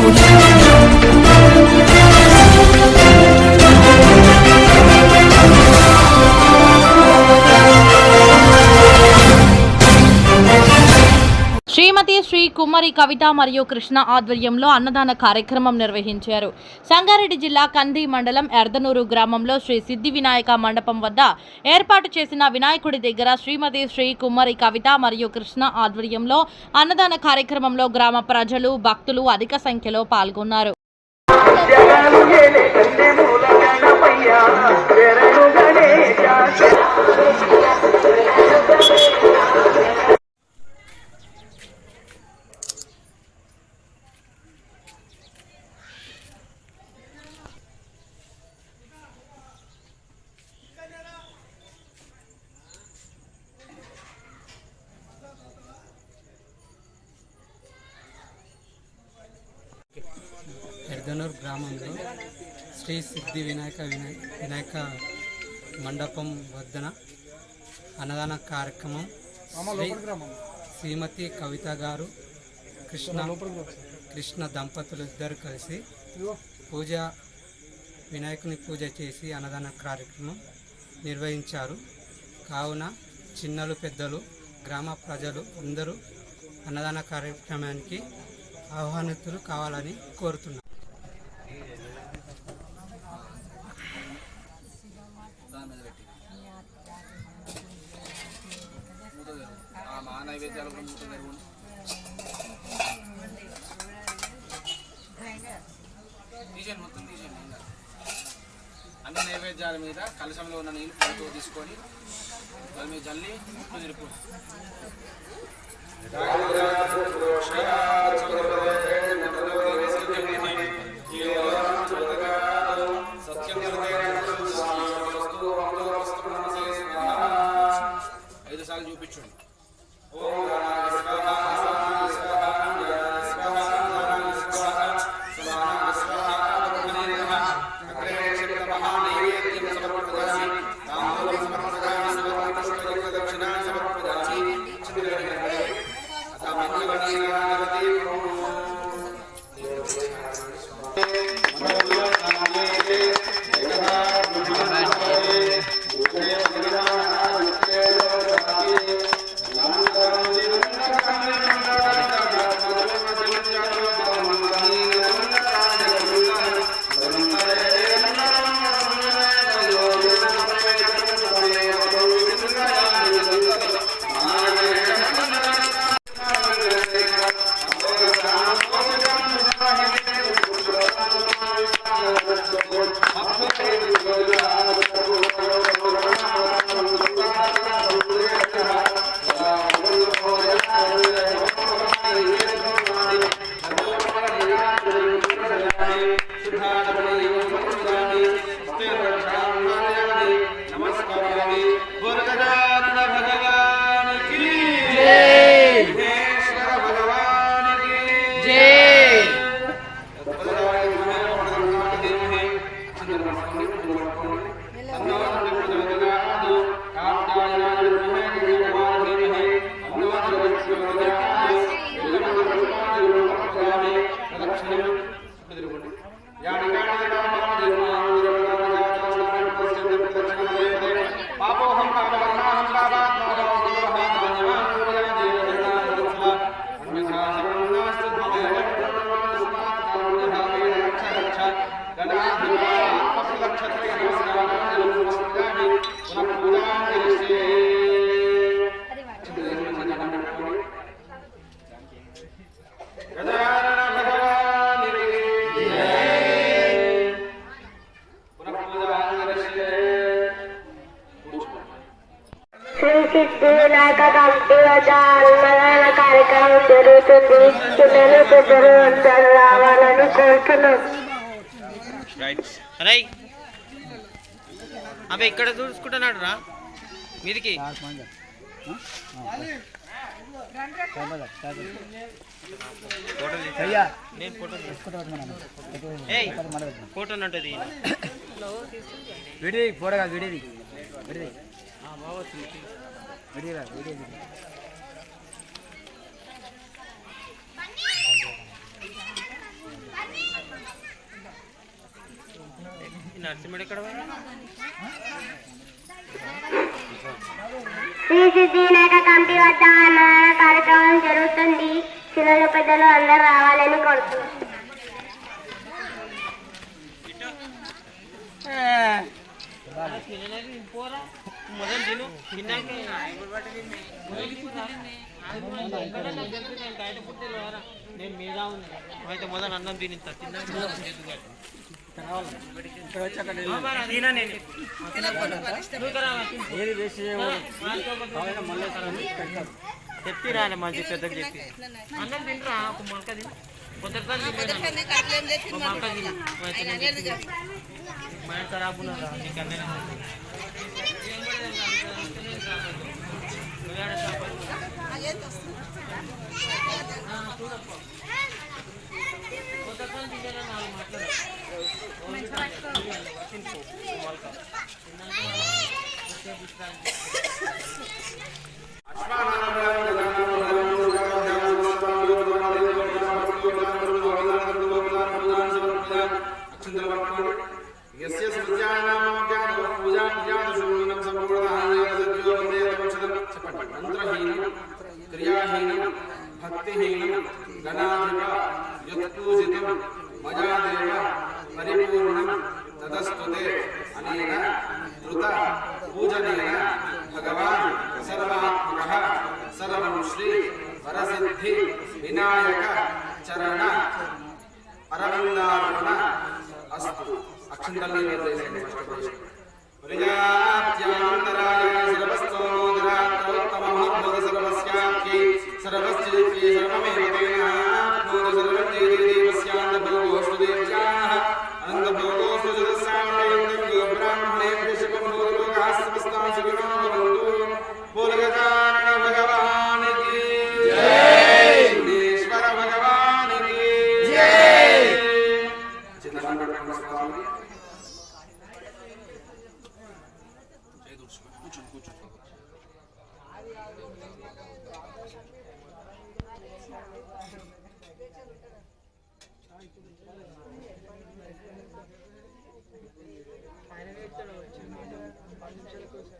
శ్రీమతి కుమ్మరి కవిత మరియు కృష్ణ ఆధ్వర్యంలో అన్నదాన కార్యక్రమం నిర్వహించారు. సంగారెడ్డి జిల్లా కంది మండలం ఎర్దనూరు గ్రామంలో శ్రీ సిద్ధి వినాయక మండపం వద్ద ఏర్పాటు చేసిన వినాయకుడి దగ్గర శ్రీమతి శ్రీ కుమ్మరి కవిత మరియు కృష్ణ ఆధ్వర్యంలో అన్నదాన కార్యక్రమంలో గ్రామ ప్రజలు భక్తులు అధిక సంఖ్యలో పాల్గొన్నారు. ఎర్దనూర్ గ్రామంలో శ్రీ సిద్ధి వినాయక వినాయ వినాయక మండపం వద్దన అన్నదాన కార్యక్రమం శ్రీ శ్రీమతి కవిత గారు కృష్ణ కృష్ణ దంపతులు ఇద్దరు కలిసి పూజ వినాయకుని పూజ చేసి అన్నదాన కార్యక్రమం నిర్వహించారు. కావున చిన్నలు పెద్దలు గ్రామ ప్రజలు అందరూ అన్నదాన కార్యక్రమానికి ఆహ్వానితులు కావాలని కోరుతున్నాను నైవేద్యాలు కూడా మూత తీసేయండి మొత్తం తీసేయండి అన్ని నైవేద్యాల మీద కలశంలో ఉన్న నీళ్ళు పూలతో తీసుకొని దాని మీద జల్లి ముక్కు తిరుపు శ్రీ సిద్ధి వినాయక కమిటీ వద్ద అన్నదాన కార్యక్రమం జరుగుతుంది పిల్లలు పెద్దలు అందరూ రావాలని కోరుతున్నాం అవి ఇక్కడ చూసుకుంటున్నాడు రా. మీదికి. ఫోటో ఉంటుంది విడిది ఫోటో కాదు విడిది. విడిది. வெளியே வெளியே నరసింహుడు వద్ద అన్నదాన కార్యక్రమం జరుగుతుంది చిన్న పెద్దలు అందరు రావాలని కొడుకు మొదలు తిను. తిన్నాక నేను మీద ఉంది అయితే మొదలు అన్నం తినిస్తా తిన్నాక చెప్పి రాలే మంచి పెద్దకు చెప్పి అన్నం తింటరా ఒక మొలక తిని. పొద్దున మొలక తిని. ఖరాబ్ నీకు అన్నీ ఎస్ ఎస్ విద్యానామ జ్ఞాన పూజా జ్ఞాన मंत्रहीन क्रियाहीन भक्तिहीन गणाधिक यत्पूजित मजादेव परिपूर्ण तदस्तुते अनेन कृत पूजनेन भगवान् सर्वात्मकः, सर्वं श्री वरसिद्धि, विनायक चरण अरविन्दार्पण अस्तु। अक्षन्तल्ली निर्देशनं स्पष्टपरिष्कृतं प्रजात्यान्तराय सर्वस्त సర్వస్యాఖ్యై సర్వస్యేత్యై సర్వమేవ తేనాప్నోతి సర్వం దేవస్యాంతభోగోస్తు దేవ్యాః అనంతభోగోస్తు జగత్సామయంతో బ్రాహ్మణేభ్య శుభం భూలోకాः సమస్తాः సుఖినో భవంతు బోలగజానన భగవాన్ కీ జై ఈశ్వర భగవాన్ ఆయన జై చిన్న స్వామి కోసం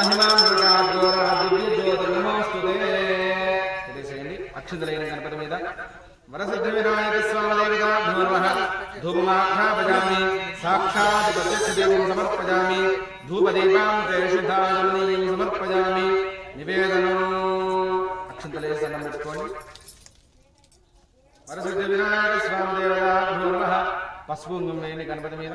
సాహిమాం గణపతి మీద వరసిద్ధి వినాయక స్వామి దేవతా సాక్షాత్ ప్రత్యక్ష సమర్పజామి ధూపదీపాం తేషుధాజనీయం సమర్పజామి నివేదనం అక్షంతలే సన్నం పెట్టుకోండి వినాయక పసుపు గణపతి మీద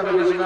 Efendimizin